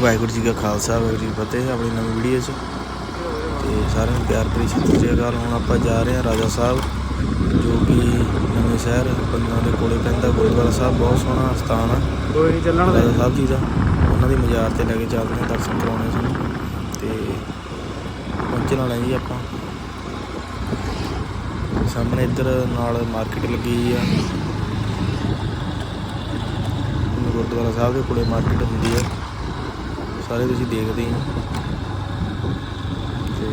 ਵਾਹਿਗੁਰੂ ਜੀ ਕਾ ਖਾਲਸਾ ਵਾਹਿਗੁਰੂ ਜੀ ਕੀ ਫਤਿਹ ਆਪਣੀ ਨਵੀਂ ਵੀਡੀਓ 'ਚ। ਤੇ ਸਾਰਿਆਂ ਨੂੰ ਪਿਆਰ ਭਰੀ ਸਤਿ ਸ਼੍ਰੀ ਅਕਾਲ। ਹੁਣ ਆਪਾਂ ਜਾ ਰਹੇ ਹਾਂ ਰਾਜਾ ਸਾਹਿਬ ਜੋ ਕਿ ਨਵੇਂ ਸ਼ਹਿਰ ਬੰਨਾਂ ਦੇ ਕੋਲੇ ਪੈਂਦਾ। ਗੁਰਦੁਆਰਾ ਸਾਹਿਬ ਬਹੁਤ ਸੋਹਣਾ ਸਥਾਨ ਆ। ਕੋਈ ਨਹੀਂ ਚੱਲਣ ਦੇ। ਰਾਜਾ ਸਾਹਿਬ ਜੀ ਦਾ। ਉਹਨਾਂ ਦੀ ਮਜ਼ਾਰ ਤੇ ਲੈ ਕੇ ਚੱਲਦੇ ਹਾਂ ਦਰਸ਼ਨ ਕਰਾਉਣੇ ਸਾਨੂੰ ਤੇ ਪਹੁੰਚਣ ਵਾਲੇ ਜੀ ਆਪਾਂ। ਸਾਹਮਣੇ ਇੱਧਰ ਨਾਲ ਮਾਰਕੀਟ ਲੱਗੀ ਆ। ਗੁਰਦੁਆਰਾ ਸਾਹਿਬ ਦੇ ਕੋਲੇ ਮਾਰਕੀਟ ਹੁੰਦੀ ਹੈ ਸਾਰੇ ਤੁਸੀਂ ਦੇਖਦੇ ਹੀ ਹੋ। ਤੇ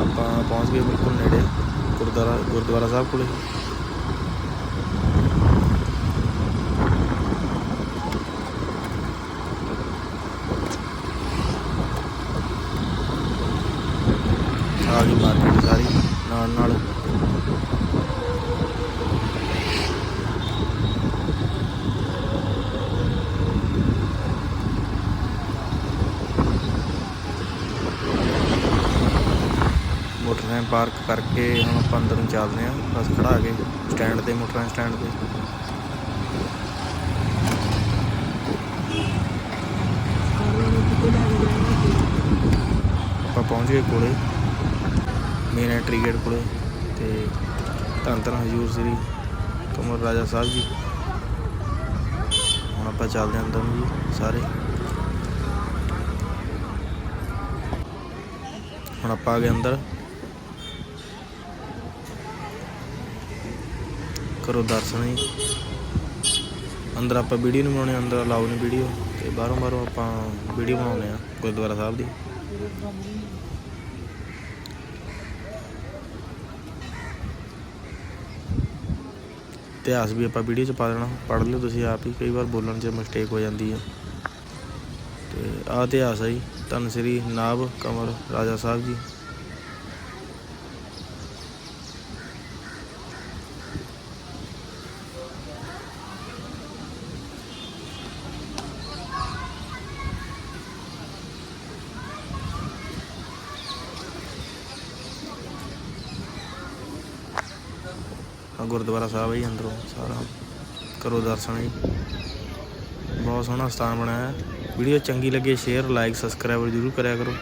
ਆਪਾਂ ਪਹੁੰਚ ਗਏ ਬਿਲਕੁਲ ਨੇੜੇ, ਗੁਰਦੁਆਰਾ ਗੁਰਦੁਆਰਾ ਸਾਹਿਬ ਕੋਲੇ। ਆ ਗਈ ਮਾਰਕੀਟ ਸਾਰੀ ਨਾਲ ਨਾਲ। ਮੋਟਰਸਾਈਕਲ ਪਾਰਕ ਕਰਕੇ ਹੁਣ ਆਪਾਂ ਅੰਦਰ ਨੂੰ ਚੱਲਦੇ ਆਂ ਬਸ ਖੜਾ ਕੇ ਸਟੈਂਡ ਤੇ, ਮੋਟਰਸਾਈਕਲ ਸਟੈਂਡ ਤੇ। ਆਪਾਂ ਪਹੁੰਚ ਗਏ ਕੋਲੇ ਮੇਨ ਐਂਟਰੀ ਗੇਟ ਕੋਲੇ ਤੇ ਧੰਨ ਧੰਨ ਹਜ਼ੂਰ ਸ੍ਰੀ ਕਮਰ ਰਾਜਾ ਸਾਹਿਬ ਜੀ। ਹੁਣ ਆਪਾਂ ਚੱਲਦੇ ਆਂ ਅੰਦਰ ਨੂੰ ਜੀ, ਸਾਰੇ। ਹੁਣ ਆਪਾਂ ਆ ਗਏ ਅੰਦਰ। ਕਰੋ ਦਰਸ਼ਨ ਜੀ। ਅੰਦਰ ਆਪਾਂ ਵੀਡੀਓ ਨਹੀਂ ਬਣਾਉਣੇ, ਅੰਦਰ ਅਲਾਉ ਨਹੀਂ ਵੀਡੀਓ। ਤੇ ਬਾਹਰੋਂ ਬਾਹਰੋਂ ਆਪਾਂ ਵੀਡੀਓ ਬਣਾਉਂਦੇ ਆ ਗੁਰਦੁਆਰਾ ਸਾਹਿਬ ਦੀ। ਇਤਿਹਾਸ ਵੀ ਆਪਾਂ ਵੀਡੀਓ 'ਚ ਪਾ ਦੇਣਾ। ਪੜ੍ਹ ਲਿਓ ਤੁਸੀਂ ਆਪ ਹੀ, ਕਈ ਵਾਰ ਬੋਲਣ 'ਚ ਮਿਸਟੇਕ ਹੋ ਜਾਂਦੀ ਹੈ। ਤੇ ਆਹ ਇਤਿਹਾਸ ਹੈ ਜੀ, ਧੰਨ ਸ੍ਰੀ ਨਾਭ ਕੰਵਰ ਰਾਜਾ ਸਾਹਿਬ ਜੀ। ਆ ਗੁਰਦੁਆਰਾ ਸਾਹਿਬ ਹੈ ਜੀ ਅੰਦਰੋਂ, ਸਾਰਾ। ਕਰੋ ਦਰਸ਼ਨ ਜੀ। ਬਹੁਤ ਸੋਹਣਾ ਸਥਾਨ ਬਣਾਇਆ। ਹੈ ਵੀਡੀਓ ਚੰਗੀ ਲੱਗੇ ਸ਼ੇਅਰ ਲਾਈਕ ਸਬਸਕ੍ਰਾਈਬ ਜ਼ਰੂਰ ਕਰਿਆ ਕਰੋ।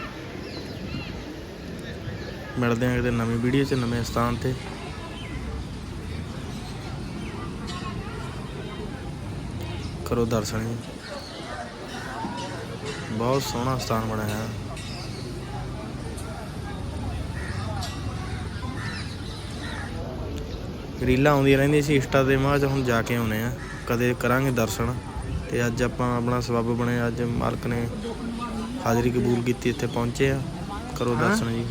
ਮਿਲਦੇ ਹਾਂ ਕਿਤੇ ਨਵੀਂ ਵੀਡੀਓ 'ਚ, ਨਵੇਂ ਸਥਾਨ ਤੇ। ਕਰੋ ਦਰਸ਼ਨ ਜੀ। ਬਹੁਤ ਸੋਹਣਾ ਸਥਾਨ ਬਣਾਇਆ। ਹੈ ਰੀਲਾਂ ਆਉਂਦੀਆਂ ਰਹਿੰਦੀਆਂ ਸੀ ਇੰਸਟਾ ਤੇ ਮੈਂ ਹੁਣ ਜਾ ਕੇ ਆਉਨੇ ਆ। ਕਦੇ ਕਰਾਂਗੇ ਦਰਸ਼ਨ। ਤੇ ਅੱਜ ਆਪਾਂ ਆਪਣਾ ਸਬੱਬ ਬਣੇ ਅੱਜ ਮਾਲਕ ਨੇ ਹਾਜ਼ਰੀ ਕਬੂਲ ਕੀਤੀ ਇੱਥੇ ਪਹੁੰਚੇ ਆ। ਕਰੋ ਦਰਸ਼ਨ ਜੀ।